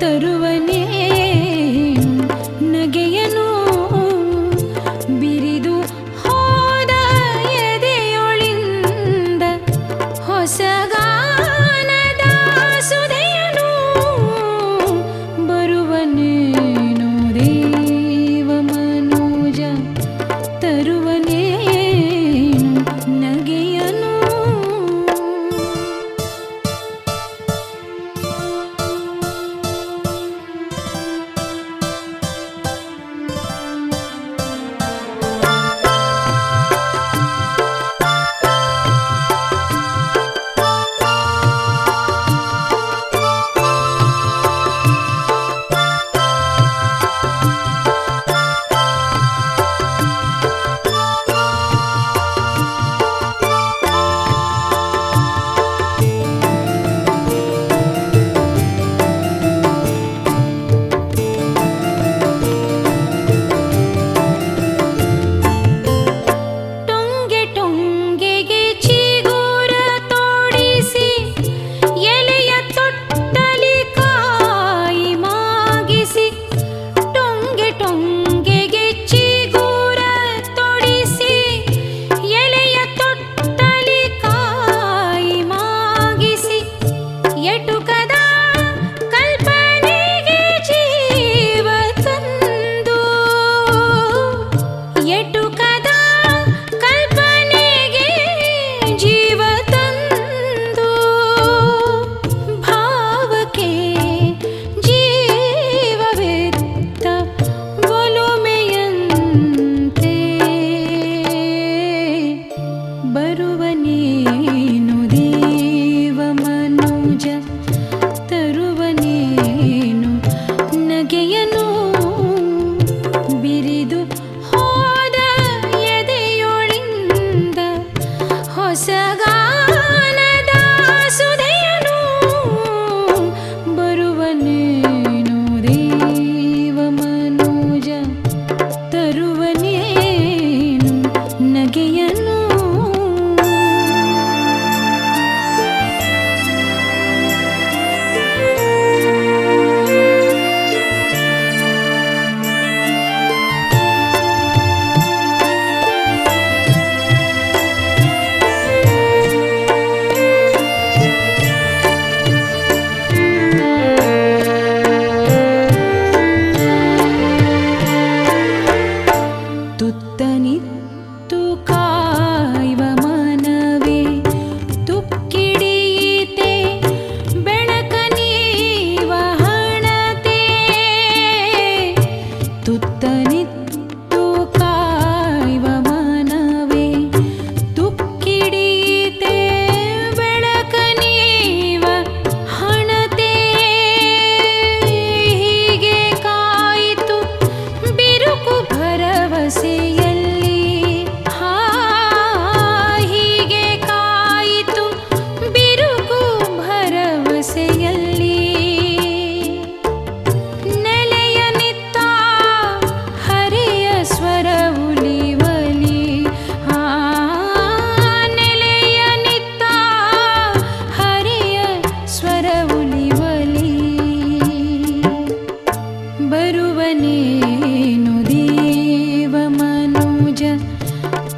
ತರುವನೇನು ನಗೆಯನು. ಬಿರಿದು ಹೋದ ಎದೆಯೊಳಿಂದ ಹೊಸಗಾನದ ఎటుక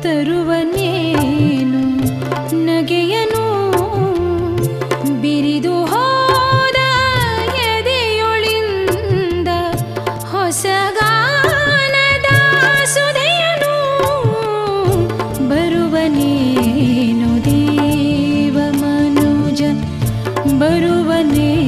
ತರುವನೇನು ನಗೆಯನು. ಬಿರಿದು ಹೋದ ಎದೆಯೊಳಿಂದ ಹೊಸಗಾನದ ಸುದೆಯನು. ಬರುವನೇನು ದೇವ ಮನುಜ ಬರುವನೇ